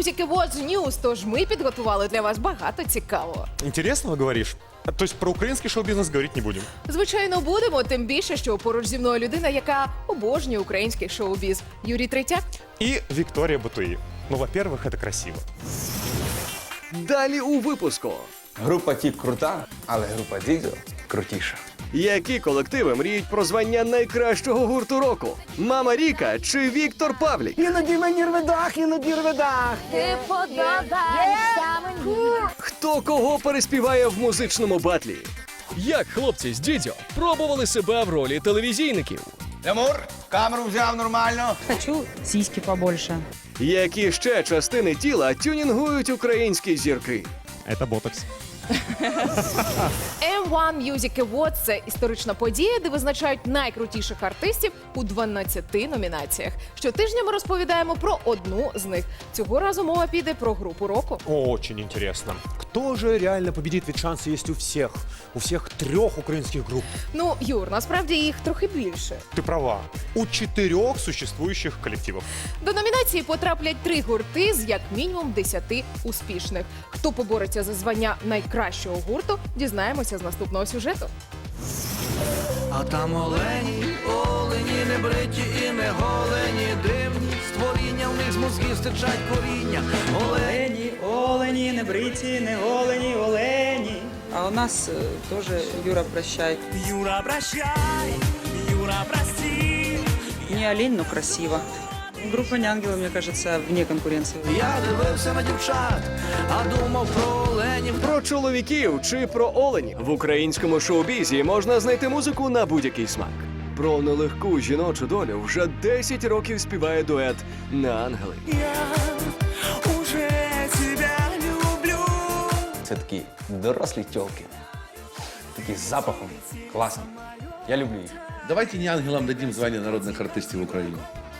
Music Awards News, тож ми підготували для вас багато цікавого. Интересного говоришь? А, То есть про украинский шоу-бизнес говорить не будем? Звичайно, будемо, тим більше, що поруч зі мною людина, яка обожнює український шоу-біз. Юрій Третяк. И Виктория Батуи. Ну, во-первых, это красиво. Далі у випуску. Група Тік крута, але група Дідьо крутіша. Які колективи мріють про звання найкращого гурту року? Мама Ріка чи Віктор Павлік? Іноді мені рве дах, іноді рве дах. Ти подобаєшся мені. Хто кого переспіває в музичному батлі? Як хлопці з дідьо пробували себе в ролі телевізійників? Лемур, камеру взяв нормально. Хочу сиськи побольше. Які ще частини тіла тюнінгують українські зірки? Это ботокс. M1 Music Awards – це історична подія, де визначають найкрутіших артистів у 12 номінаціях. Щотижня ми розповідаємо про одну з них. Цього разу мова піде про групу року. Очень интересно Кто же реально победит? Ведь шансы есть у всех. У всех трех украинских групп. Ну, Юр, насправді їх трохи більше. Ты права. У четырех существующих коллективов. До номінації потраплять три гурти з як мінімум 10 успішних. Хто побореться за звання найкращого гурту, дізнаємося з наступного сюжету. А там олені, олені, не бриті і не голені, дивні створіння, в них з мозгів стичать коріння. Олені. Олені, не бриті, не голені, олені. А у нас э, тоже Юра прощай. Юра, прощай, Юра, прости. Не олень, но красиво. Группа Неангелы, мне кажется, вне конкуренции. Я дивився на дівчат, а думав про оленів. Про чоловіків чи про оленів в українському шоу-бізі можна знайти музику на будь-який смак. Про нелегку жіночу долю вже 10 років співає дует на ангели. Я люблю. Це такі дорослі тьолки. Такі з запахом. Класно. Я люблю їх. Давайте не ангелам дадим звание народных артистов Украины.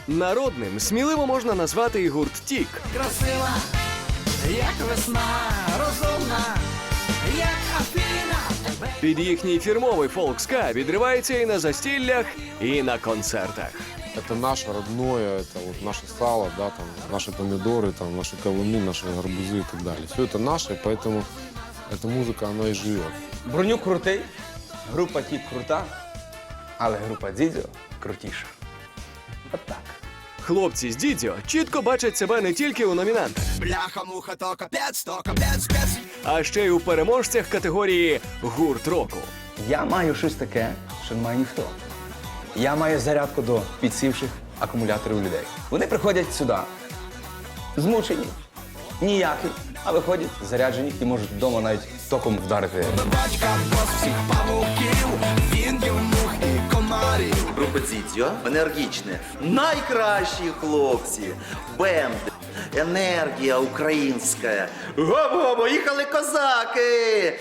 Народним сміливо можна назвати і гурт Тік. Красива, як весна, розумна, як Афіна. Під їхній фірмовий фолк-ска відривається і на застіллях, і на концертах. Это наше родное, это вот наше сало, да, там, наши помидоры, там, наши кавуны, наши гарбузы и так далее. Все это наше, поэтому эта музыка, она и живет. Бронюк крутий, група Тік крута, але група Дідьо крутіша. От так. Хлопці з Дідьо чітко бачать себе не тільки у номінантах, бляха, муха, то капець, то капець, спец. а ще й у переможцях категорії гурт року. Я маю щось таке, що не має ніхто. Я маю зарядку до підсівших акумуляторів людей. Вони приходять сюди, змучені, ніякі, а виходять заряджені і можуть вдома навіть током вдарити. Батька бос всіх павуків, він є мух і комарів. Група енергічне. Найкращі хлопці. Бенд. Енергія українська. Го-го, поїхали козаки!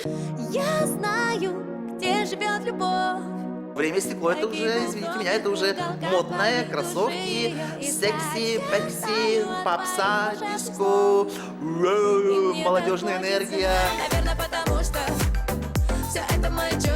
Я знаю, где живет любовь. Время стекло, это уже, извините меня, это уже модные кроссовки, секси, пепси, попса, диско, э, молодежная энергия. Наверное, потому что все это чувства.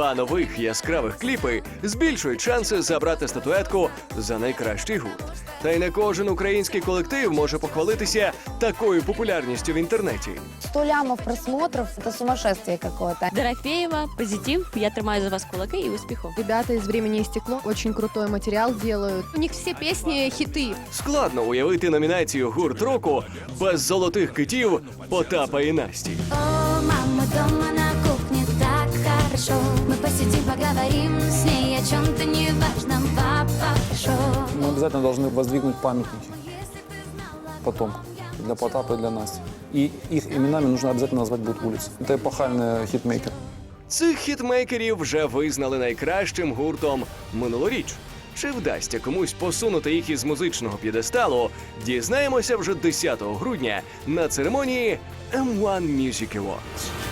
Два нових яскравих кліпи збільшують шанси забрати статуетку за найкращий гурт. Та й не кожен український колектив може похвалитися такою популярністю в інтернеті. 100 лямов просмотров – это сумасшествие какое-то. Дорофеева, позитив. Я тримаю за вас кулаки и успехов. Ребята из «Времени и стекло» очень крутой материал делают. У них все песни хиты. Складно уявити номінацію гурт року без золотих китів Потапа і Насті. Мы обязательно должны воздвигнуть памятники потом для Потапа и для Насти. И их именами нужно обязательно назвать будут улицы. Это эпохальный хитмейкер. Цих хітмейкерів вже визнали найкращим гуртом минулоріч. Чи вдасться комусь посунути їх із музичного п'єдесталу, дізнаємося вже 10 грудня на церемонії M1 Music Awards.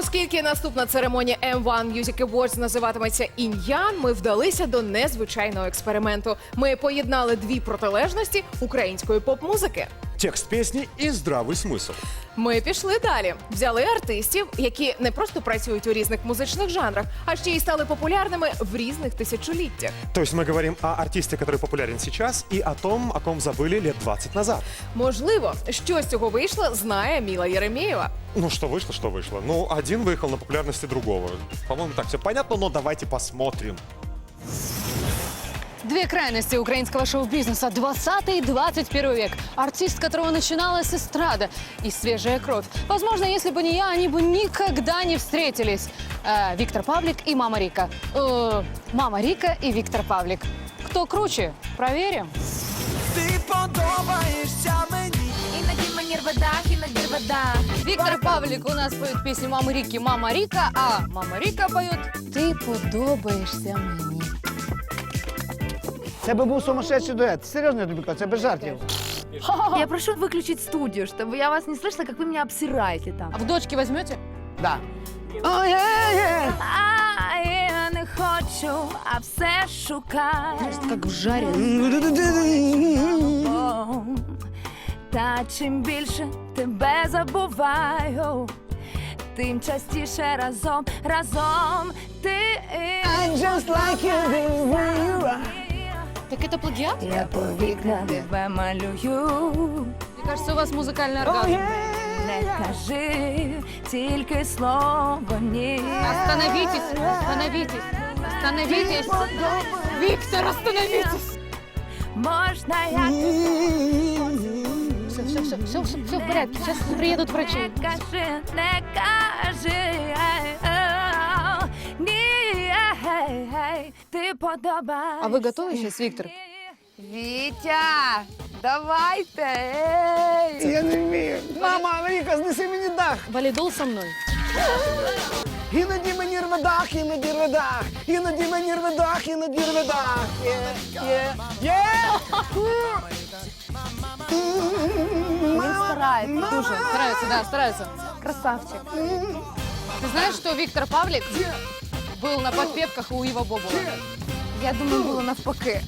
Оскільки наступна церемонія M1 Music Awards називатиметься Ін'ян, ми вдалися до незвичайного експерименту. Ми поєднали дві протилежності української поп-музики текст песни и здравый смысл. Ми пішли далі. Взяли артистів, які не просто працюють у різних музичних жанрах, а ще й стали популярними в різних тисячоліттях. То есть мы говорим о артисте, который популярен сейчас, и о том, о ком забыли лет 20 назад. Можливо, що з цього вийшло, знає Міла Єремєєва. Ну, что вышло, что вышло. Ну, один выехал на популярности другого. По-моему, так все понятно, но давайте посмотрим. Две крайности украинского шоу-бизнеса. 20 и 21 век. Артист, которого начинала с эстрада. И свежая кровь. Возможно, если бы не я, они бы никогда не встретились. Э, Виктор Павлик и Мама Рика. Э, Мама Рика и Виктор Павлик. Кто круче? Проверим. Ти подобаєшся мені. Іноді мені рве дах, іноді рве дах. Виктор Павлик у нас поет песню «Мамы Рики, Мама Рика», а Мама Рика поет «Ты подобаешься мне». Це би був сумасшедший дует. Серйозно я тобі кажу, це без жартів. Я прошу выключить студию, чтобы я вас не слышала, как вы меня обсираете там. А в дочки возьмете? Да. О, є, є. А я не хочу, а все шукаю. Как в жаре. Та чим більше тебе забуваю, тим частіше разом, разом ти. just like you, the way you are. Так это плагиат? Я по вікна тебе малюю. Мне кажется, у вас музыкальный оргазм. Не кажи тільки слово ні. Остановитесь, остановитесь, остановитесь. Виктор, остановитесь. Можна я Все, все, все, все, все, все в порядке. Сейчас приедут врачи. не кажи, не кажи. подобаєшся. А вы готовы сейчас, Виктор? Витя, давайте! Эй! Я не вмію. Мама, Ріка, знеси мені дах. Валидол со мной. Іноді мені рве дах, іноді рве дах. Іноді мені рве дах, іноді рве дах. Є, є, є. Він старається дуже. Стараются, да, стараются. Красавчик. Ты знаешь, что Виктор Павлик был на подпевках у Ива Бобова? Я думаю, було навпаки.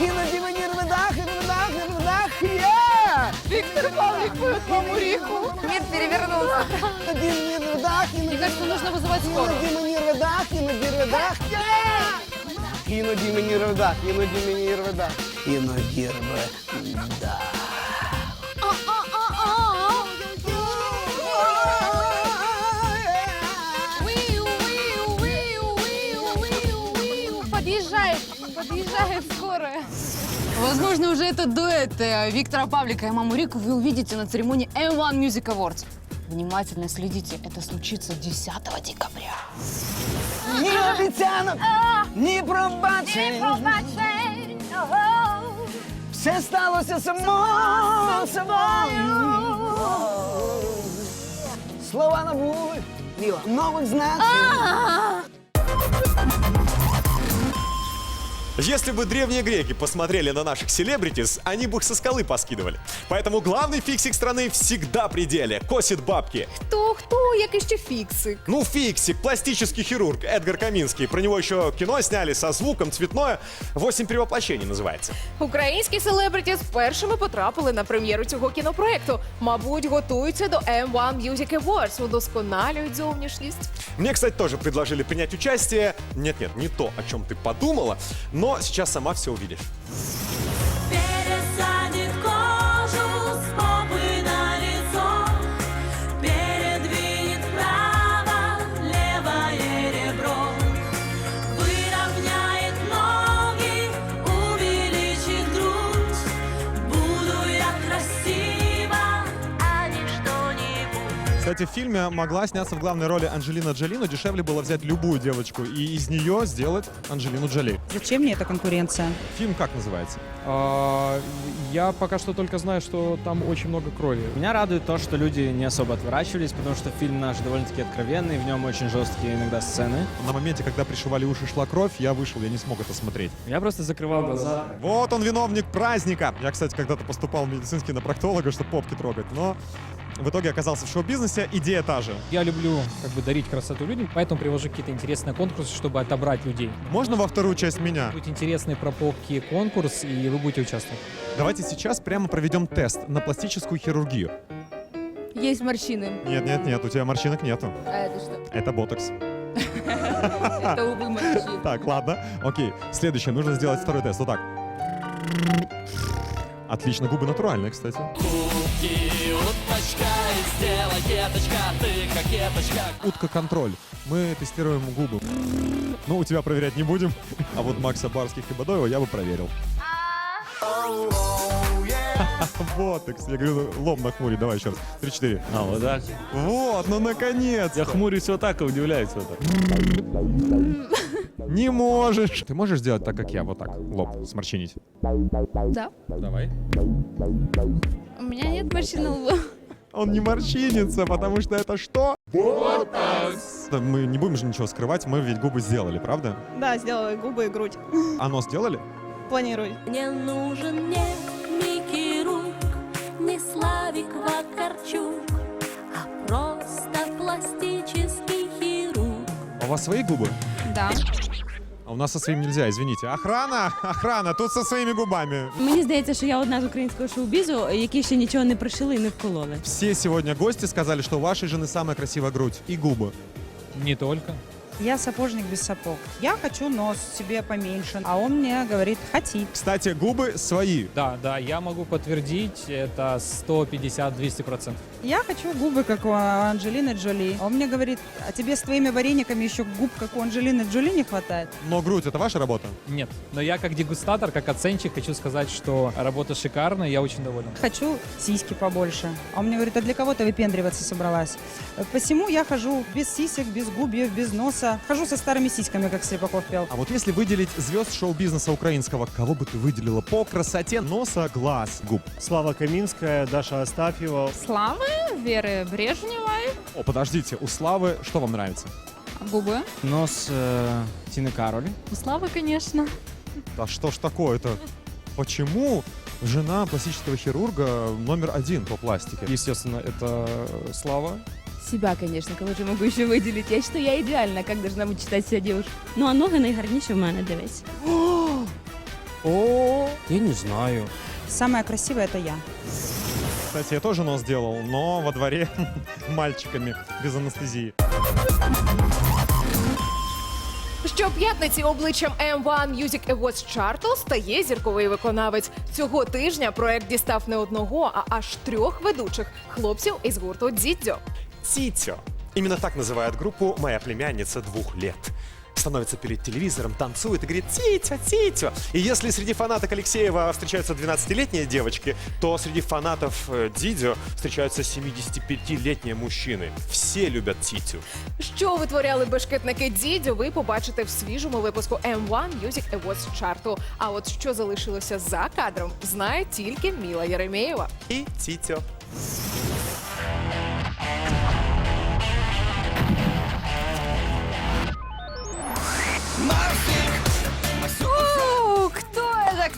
Іноді мені рве дах, рве дах, рве дах. Є. Віктор Павлік поет маму ріку. Мир перевернувся. Іноді мені рве дах, Мне іноді кажется, нужно вызывать скорую. Іноді мені рве дах, іноді рве дах. Є. Іноді мені рведах, іноді мені рведах. Іноді рве подъезжает скорая. Возможно, уже этот дуэт э, Виктора Павлика и Маму Рику вы увидите на церемонии M1 Music Awards. Внимательно следите, это случится 10 декабря. Ні обіцянок, ні пробачень. Все сталося само собою. Слова набули нових значень. Если бы древние греки посмотрели на наших селебритис, они бы их со скалы поскидывали. Поэтому главный фиксик страны всегда при деле. Косит бабки. Хто, хто, який ще фіксик? Ну, фиксик, пластический хирург Эдгар Каминский. Про него еще кино сняли со звуком, цветное. «Восемь перевоплощений» называется. Українські селебриті з першими потрапили на прем'єру цього кінопроекту. Мабуть, готуються до M1 Music Awards, удосконалюють зовнішність. Мне, кстати, тоже предложили принять участие. Нет-нет, не то, о чем ты подумала, но сейчас сама все увидишь. Кстати, в фильме могла сняться в главной роли Анджелина Джоли, но дешевле было взять любую девочку и из нее сделать Анджелину Джоли. Зачем мне эта конкуренция? Фильм как называется? я пока что только знаю, что там очень много крови. Меня радует то, что люди не особо отворачивались, потому что фильм наш довольно-таки откровенный, в нем очень жесткие иногда сцены. На моменте, когда пришивали уши, шла кровь, я вышел, я не смог это смотреть. Я просто закрывал глаза. Вот он, виновник праздника. Я, кстати, когда-то поступал в медицинский на проктолога, чтобы попки трогать, но в итоге оказался в шоу-бизнесе. Идея та же. Я люблю как бы дарить красоту людям, поэтому привожу какие-то интересные конкурсы, чтобы отобрать людей. Можно во вторую часть меня? Будет интересный про попки конкурс, и вы будете участвовать. Давайте сейчас прямо проведем тест на пластическую хирургию. Есть морщины. Нет, нет, нет, у тебя морщинок нету. А это что? Это ботокс. Это увы морщины. Так, ладно. Окей. Следующее. Нужно сделать второй тест. Вот так. Отлично. Губы натуральные, кстати. Утка-контроль. Мы тестируем губы. Ну, у тебя проверять не будем. А вот Макса Барских и Бадоева я бы проверил. Ботокс. Я говорю, лом нахмури. Давай еще раз. Три-четыре. А, вот так. Вот, ну наконец. Я хмурюсь вот так и удивляюсь вот так. Не можешь. Ты можешь сделать так, как я? Вот так. Лоб сморщинить. Да. Давай. У меня нет морщин на лбу. Он не морщинится, потому что это что? Да Мы не будем же ничего скрывать, мы ведь губы сделали, правда? Да, сделала губы и грудь. А нос сделали? Планирую. Не нужен мне Микки Рук, не Славик Вакарчук, а просто пластический хирург. А у вас свои губы? Да. А у нас со своим нельзя, извините. Охрана, охрана, тут со своими губами. Мені здається, що я одна з українського шоу-бізу, які ще нічого не пришили і не вкололи. Все сегодня гости сказали, что у вашей жены самая красивая грудь и губы. Не только. Я сапожник без сапог. Я хочу нос себе поменьше, а он мне говорит, хоти. Кстати, губы свои. Да, да, я могу подтвердить, это 150-200%. Я хочу губы, как у Анджелины Джоли. А он мне говорит, а тебе с твоими варениками еще губ, как у Анджелины Джоли, не хватает? Но грудь это ваша работа? Нет, но я как дегустатор, как оценщик хочу сказать, что работа шикарная, я очень доволен. Хочу сиськи побольше. А он мне говорит, а для кого ты выпендриваться собралась? Посему я хожу без сисек, без губьев, без носа. Хожу со старыми сиськами, как Слепаков пел. А вот если выделить звезд шоу-бизнеса украинского, кого бы ты выделила по красоте носа, глаз, губ? Слава Каминская, Даша Астафьева. Славы, Веры Брежневой. О, подождите, у Славы что вам нравится? Губы. Нос э, Тины Кароль. У Славы, конечно. Да что ж такое-то? Почему жена пластического хирурга номер один по пластике? Естественно, это Слава. Себя, конечно, кого же я могу еще выделить? Я считаю, я идеальна, как должна быть считать себя девушка. Ну а ноги найгарніші в мене, дивись. О, я не знаю. Самая красивая это я. Кстати, я тоже нос делал, но во дворе мальчиками, без анестезии. Щоп'ятниці обличчям M1 Music Awards чарту стає зірковий виконавець. Цього тижня проект дістав не одного, а аж трьох ведучих хлопців із гурту Дідзьо. Титё. Именно так называют группу «Моя племянница двух лет». Становится перед телевизором, танцует и говорит «Титё, Титё». И если среди фанаток Алексеева встречаются 12-летние девочки, то среди фанатов э, Дидио встречаются 75-летние мужчины. Все любят Титю. Що витворяли бешкетники Дідьо, ви побачите в свіжому випуску M1 Music Awards чарту. А от що залишилося за кадром, знає тільки Міла Єремєєва. И Титё.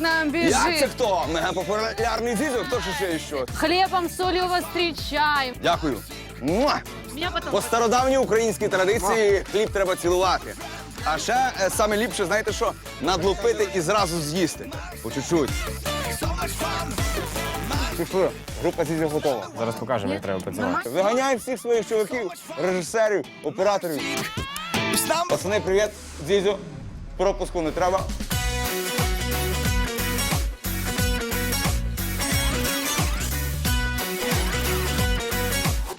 Нам Як це бежит? хто? Мегапопулярний дідьо, хто ж ще і що? Хлебом, солью вас встречаем. Дякую. Муа! Меня потом... По стародавній українській традиції хліб треба цілувати. А ще е, саме ліпше, знаєте що? Надлупити і зразу з'їсти. По чуть-чуть. Пішли, група дідьо готова. Зараз покажемо, як треба працювати. Виганяємо всіх своїх чуваків, режисерів, операторів. Пацани, привіт, дідьо. Пропуску не треба.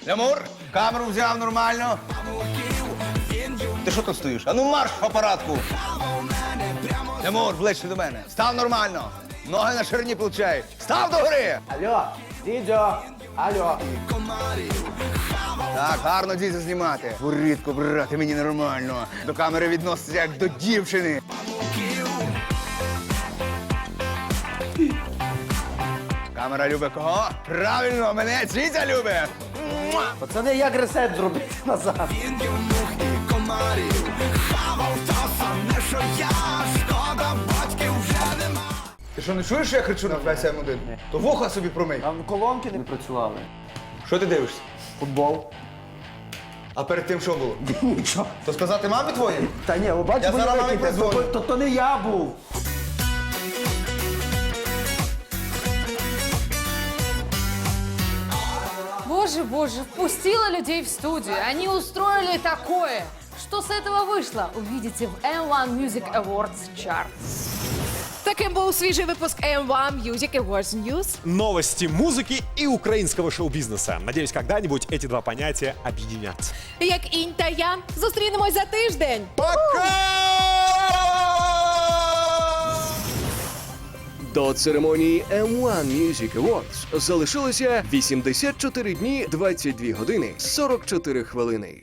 Лямур, камеру взяв нормально. Ти що тут стоїш? А ну марш в апаратку. Лямур, ближче до мене. Став нормально. Ноги на ширині плечей. Став до гори. Алло, дідьо, алло. Так, гарно дідьо знімати. Буритко, брати, мені нормально. До камери відноситься як до дівчини. Камера любить кого? Правильно, мене Циця любить. Пацани, як ресет зробити назад? Ти що не чуєш, що я кричу на весь М1? То вуха собі промий. Там колонки не працювали. Що Що ти дивишся? Футбол. А перед тим що було? Нічого. То сказати мамі твоїй? Та ні, ви бачите, Я зараз мамі викидайте, позвоню. то, то, то не я був. Боже, боже, впустила людей в студию. Они устроили такое. Что с этого вышло? Увидите в M1 Music Awards Chart. Таким був свіжий випуск M1 Music Awards News. Новости музыки и украинского шоу-бизнеса. Надеюсь, когда-нибудь эти два понятия объединятся. Як інь та я, зустрінемось за тиждень. До церемонії M1 Music Awards залишилося 84 дні, 22 години, 44 хвилини.